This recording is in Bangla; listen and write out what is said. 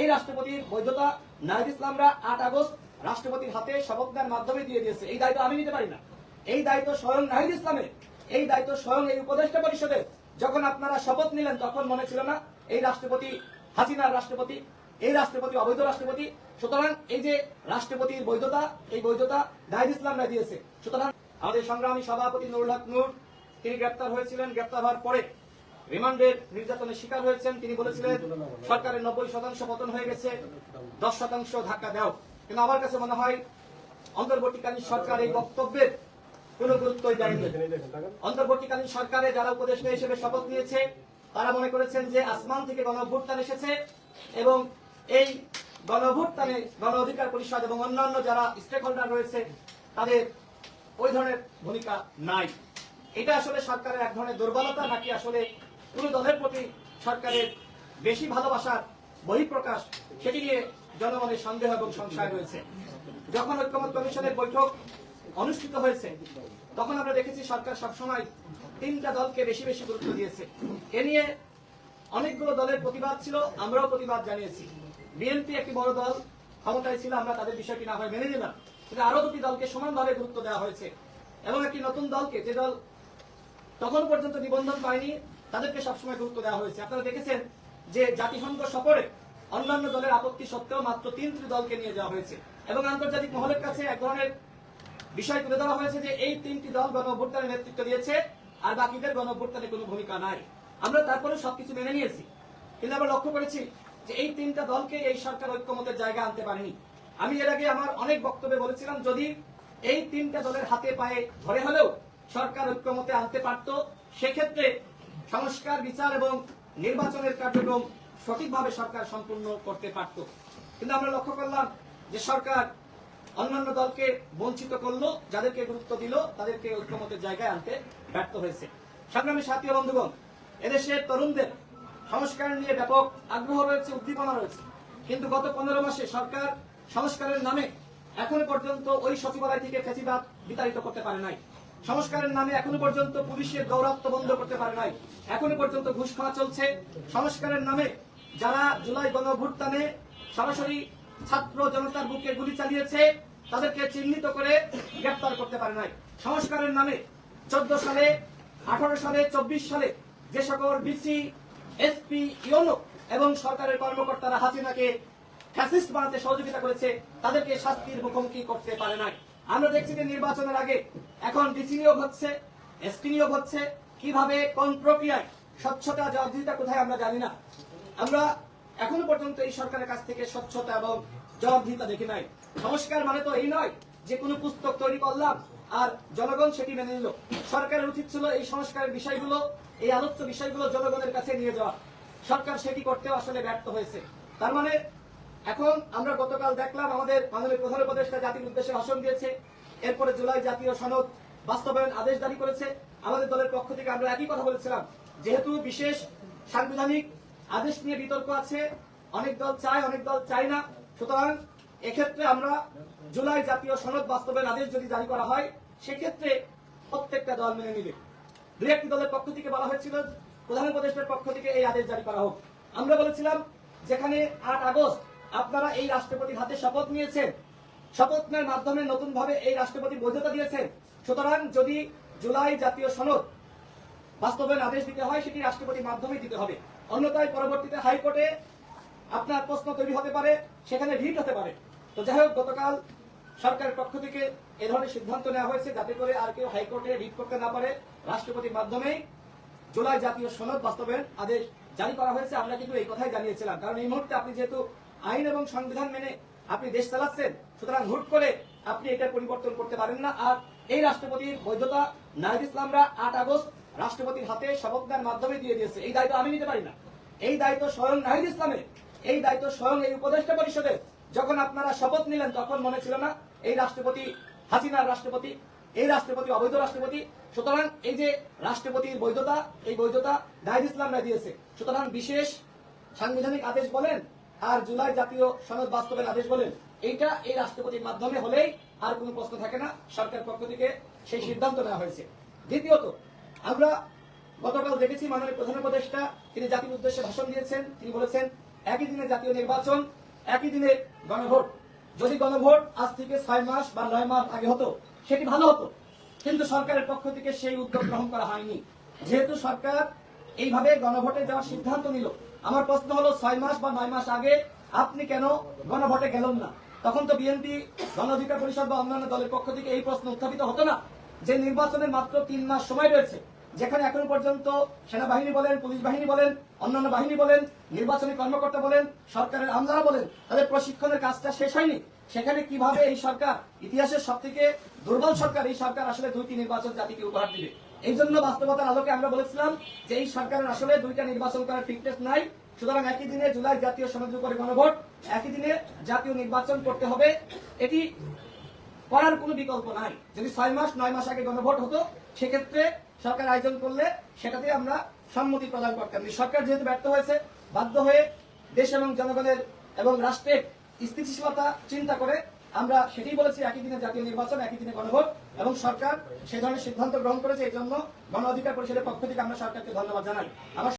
এই রাষ্ট্রপতির বৈধতা নাহিদ ইসলামরা আট আগস্ট রাষ্ট্রপতির হাতে শপথ মাধ্যমে দিয়ে দিয়েছে। এই দায়িত্ব আমি নিতে পারি না। এই দায়িত্ব স্বয়ং নাহিদ ইসলামের। এই দায়িত্ব স্বয়ং এই উপদেষ্টা পরিষদের। যখন আপনারা শপথ নিলেন তখন মনে ছিল না এই রাষ্ট্রপতি হাসিনার রাষ্ট্রপতি, এই রাষ্ট্রপতি অবৈধ রাষ্ট্রপতি। সুতরাং এই যে রাষ্ট্রপতির বৈধতা, এই বৈধতা নাহিদ ইসলামরা দিয়েছে। সুতরাং আমাদের সংগ্রামী সভাপতি নুরুল হক নূর, তিনি গ্রেপ্তার হয়েছিলেন। গ্রেপ্তার হওয়ার পরে রিমান্ডের নির্যাতনের শিকার হয়েছেন। তিনি বলেছিলেন, সরকারের নব্বই শতাংশ পতন হয়ে গেছে, দশ শতাংশ ধাক্কা দাও। কিন্তু আমার কাছে মনে হয়, অন্তর্বর্তীকালীন সরকার এই বক্তব্যের কোনো গুরুত্বই দেয়নি। অন্তর্বর্তীকালীন সরকারে যারা উপদেষ্টা হিসেবে শপথ নিয়েছে, তারা মনে করেছেন যে আসমান থেকে গণ এসেছে এবং এই গণ গণ অধিকার পরিষদ এবং অন্যান্য যারা স্টেক হোল্ডার রয়েছে, তাদের ওই ধরনের ভূমিকা নাই। এটা আসলে সরকারের এক ধরনের দুর্বলতা, নাকি আসলে কোন দলের প্রতি সরকারের বেশি ভালোবাসার বহিঃপ্রকাশ, সেটি নিয়ে জনমনের সন্দেহ এবং সংশয় রয়েছে। যখন ঐক্যমত কমিশনের বৈঠক অনুষ্ঠিত হয়েছে, তখন আমরা দেখেছি সরকার সবসময় তিনটা দলকে বেশি বেশি গুরুত্ব দিয়েছে। এ নিয়ে অনেকগুলো দলের প্রতিবাদ ছিল, আমরাও প্রতিবাদ জানিয়েছি। বিএনপি একটি বড় দল, ক্ষমতায় ছিল, আমরা তাদের বিষয়টি না হয় মেনে নিলাম। কিন্তু আরও দুটি দলকে সমানভাবে গুরুত্ব দেওয়া হয়েছে। এবং একটি নতুন দলকে, যে দল তখন পর্যন্ত নিবন্ধন পায়নি তাদেরকে সবসময় গুরুত্ব দেওয়া হয়েছে। আপনারা দেখেছেন যে জাতিসংঘ সফরে অন্যান্য দলের আপত্তি সত্ত্বেও মাত্র তিনটি দলকে নিয়ে যাওয়া হয়েছে এবং আন্তর্জাতিক মহলের কাছে এক ধরনের বিষয় তুলে ধরা হয়েছে যে এই তিনটি দল গণঅভ্যুত্থানের নেতৃত্ব দিয়েছে আর বাকিদের গণঅভ্যুত্থানে কোনো ভূমিকা নাই। আমরা তারপরে সবকিছু মেনে নিয়েছি। কিন্তু আমরা লক্ষ্য করেছি যে এই তিনটা দলকে এই সরকার ঐক্যমতের জায়গা আনতে পারেনি। আমি এর আগে আমার অনেক বক্তব্যে বলেছিলাম, যদি এই তিনটা দলের হাতে পায়ে ধরে হলেও সরকার ঐক্যমতে আনতে পারত, সেক্ষেত্রে সংস্কার, বিচার এবং নির্বাচনের কার্যক্রম সঠিকভাবে সরকার সম্পূর্ণ করতে পারত। কিন্তু আমরা লক্ষ্য করলাম যে সরকার অন্যান্য দলকে বঞ্চিত করল, যাদেরকে গুরুত্ব দিল, তাদেরকে ঐক্যমতের জায়গায় আনতে ব্যর্থ হয়েছে। সংগ্রামী সাথী বন্ধুগণ, এদেশের তরুণদের সংস্কার নিয়ে ব্যাপক আগ্রহ রয়েছে, উদ্দীপনা রয়েছে। কিন্তু গত পনেরো মাসে সরকার সংস্কারের নামে এখন পর্যন্ত ওই সচিবালয় থেকে ফেসিবাদ বিতাড়িত করতে পারে নাই। সংস্কারের নামে এখনও পর্যন্ত পুলিশের দৌরাত্ম বন্ধ করতে পারে নাই। এখনও পর্যন্ত ঘুষ খাওয়া চলছে। সংস্কারের নামে যারা জুলাই গণভুত্থানে সরাসরি ছাত্র জনতার বুকে গুলি চালিয়েছে, তাদেরকে চিহ্নিত করে গ্রেপ্তার করতে পারে নাই। সংস্কারের নামে চোদ্দ সালে, আঠারো সালে, চব্বিশ সালে যে সকল ডিসি এসপি ইউনো এবং সরকারের কর্মকর্তারা হাসিনাকে ফ্যাসিস্ট বানাতে সহযোগিতা করেছে, তাদেরকে শাস্তির মুখোমুখি করতে পারে নাই। আমরা দেখছি যে নির্বাচনের আগে এখন ডিসি নিয়োগ হচ্ছে এসপি নিয়োগ হচ্ছে, কীভাবে, কোন প্রক্রিয়ায়, স্বচ্ছতা, জবাবদিহিতা কোথায় আমরা জানি না। আমরা এখনও পর্যন্ত এই সরকারের কাছ থেকে স্বচ্ছতা এবং জবাবদিহিতা দেখি নাই। সংস্কার মানে তো এই নয় যে কোনো পুস্তক তৈরি করলাম আর জনগণ সেটি মেনে নিল। সরকারের উচিত ছিল এই সংস্কারের বিষয়গুলো, এই আলোচ্য বিষয়গুলো জনগণের কাছে নিয়ে যাওয়া। সরকার সেটি করতেও আসলে ব্যর্থ হয়েছে। তার মানে এখন আমরা গতকাল দেখলাম আমাদের মাননীয় প্রধান উপদেষ্টা জাতির উদ্দেশ্যে ভাষণ দিয়েছে। এরপরে জুলাই জাতীয় সনদ বাস্তবায়ন আদেশ জারি করেছে। আমাদের দলের পক্ষ থেকে আমরা একই কথা বলেছিলাম, যেহেতু বিশেষ সাংবিধানিক আদেশ নিয়ে বিতর্ক আছে, অনেক দল চায়, অনেক দল চায় না। সুতরাং এক্ষেত্রে আমরা জুলাই জাতীয় সনদ বাস্তবায়ন আদেশ যদি জারি করা হয়, সেক্ষেত্রে প্রত্যেকটা দল মেনে নিবে। দুই একটি দলের পক্ষ থেকে বলা হয়েছিল, প্রধান উপদেষ্টার পক্ষ থেকে এই আদেশ জারি করা হোক। আমরা বলেছিলাম, যেখানে আট আগস্ট আপনারা এই রাষ্ট্রপতির হাতে শপথ নিয়েছেন শপথ নেওয়ার মাধ্যমে নতুন ভাবে এই রাষ্ট্রপতি বৈধতা দিয়েছেন। সুতরাং যদি জুলাই জাতীয় সনদ বাস্তবায়ন আদেশ দিতে হয়, সেটি রাষ্ট্রপতির মাধ্যমে দিতে হবে। অন্যথায় পরবর্তীতে হাইকোর্টে আপনার প্রশ্ন তৈরি হতে পারে, সেখানে রিট হতে পারে। তো যাই হোক, গতকাল সরকারের পক্ষ থেকে এ ধরনের সিদ্ধান্ত নেওয়া হয়েছে, যাতে করে আর কেউ হাইকোর্টে রিট করতে না পারে। রাষ্ট্রপতির মাধ্যমেই জুলাই জাতীয় সনদ বাস্তবায়ন আদেশ জারি করা হয়েছে। আমরা কিন্তু এই কথাই জানিয়েছিলাম। কারণ এই মুহূর্তে আপনি যেহেতু আইন এবং সংবিধান মেনে আপনি দেশ চালাচ্ছেন, সুতরাং হুট করে আপনি এটা পরিবর্তন করতে পারেন না। আর এই রাষ্ট্রপতির বৈধতা নাহিদ ইসলামরা আট আগস্ট রাষ্ট্রপতির হাতে শপথ দেওয়ার মাধ্যমে দিয়ে দিয়েছে। এই দায়িত্ব আমি নিতে পারি না। এই দায়িত্ব স্বয়ং নাহিদ ইসলামের। এই দায়িত্ব স্বয়ং এই উপদেষ্টা পরিষদের। যখন আপনারা শপথ নিলেন, তখন মনে ছিল না এই রাষ্ট্রপতি হাসিনার রাষ্ট্রপতি, এই রাষ্ট্রপতি অবৈধ রাষ্ট্রপতি। সুতরাং এই যে রাষ্ট্রপতির বৈধতা, এই বৈধতা নাহিদ ইসলামরা দিয়েছে। সুতরাং বিশেষ সাংবিধানিক আদেশ বলেন আর জুলাই জাতীয় সনদ বাস্তবের আদেশ বলেন। এইটা এই রাষ্ট্রপতির মাধ্যমে হলেই আর কোনো প্রশ্ন থাকে না, সরকার পক্ষ থেকে সেই সিদ্ধান্ত নেওয়া হয়েছে। দ্বিতীয়ত, আমরা গতকাল দেখেছি মাননীয় প্রধান উপদেষ্টা, তিনি জাতির উদ্দেশ্যে ভাষণ দিয়েছেন। তিনি বলেছেন, একই দিনে জাতীয় নির্বাচন, একই দিনে গণভোট। যদি গণভোট আজ থেকে ছয় মাস বা নয় মাস আগে হতো, সেটি ভালো হতো। কিন্তু সরকারের পক্ষ থেকে সেই উদ্যোগ গ্রহণ করা হয়নি। যেহেতু সরকার এইভাবে গণভোটে যাওয়ার সিদ্ধান্ত নিল আমার প্রশ্ন হলো, ছয় মাস বা নয় মাস আগে আপনি কেন গণভোটে গেলেন না? তখন তো বিএনপি গণ অধিকার পরিষদ বা অন্যান্য দলের পক্ষ থেকে এই প্রশ্ন উত্থাপিত হতো না। যে নির্বাচনের মাত্র তিন মাস সময় রয়েছে, যেখানে এখনও পর্যন্ত সেনাবাহিনী বলেন, পুলিশ বাহিনী বলেন, অন্যান্য বাহিনী বলেন, নির্বাচনী কর্মকর্তা বলেন, সরকারের আমলারা বলেন, তাদের প্রশিক্ষণের কাজটা শেষ হয়নি। সেখানে কীভাবে এই সরকার, ইতিহাসের সব থেকে দুর্বল সরকার, এই সরকার আসলে দুইটি নির্বাচন জাতিকে উপহার দিবে। এই জন্য বাস্তবতার আলোকে আমরা বলেছিলাম যে এই সরকারের আসলে দুইটা নির্বাচন করার ফিটনেস নাই। সুতরাং একই দিনে জুলাই জাতীয় সনদের উপরে গণভোট, একই দিনে জাতীয় নির্বাচন করতে হবে। এটি করার কোনো বিকল্প নাই। যদি ছয় মাস, নয় মাস আগে গণভোট হতো, সেক্ষেত্রে সরকার আয়োজন করলে সেটাতে আমরা সম্মতি প্রদান করতাম। সরকার যেহেতু ব্যর্থ হয়েছে, বাধ্য হয়ে দেশ এবং জনগণের এবং রাষ্ট্রের স্থিতিশীলতা চিন্তা করে আমরা সেটাই বলেছি, একই দিনে জাতীয় নির্বাচন, একই দিনে গণভোট, এবং সরকার সেই ধরনের সিদ্ধান্ত গ্রহণ করেছে এই জন্য গণ অধিকার পরিষদের পক্ষ থেকে আমরা সরকারকে ধন্যবাদ জানাই।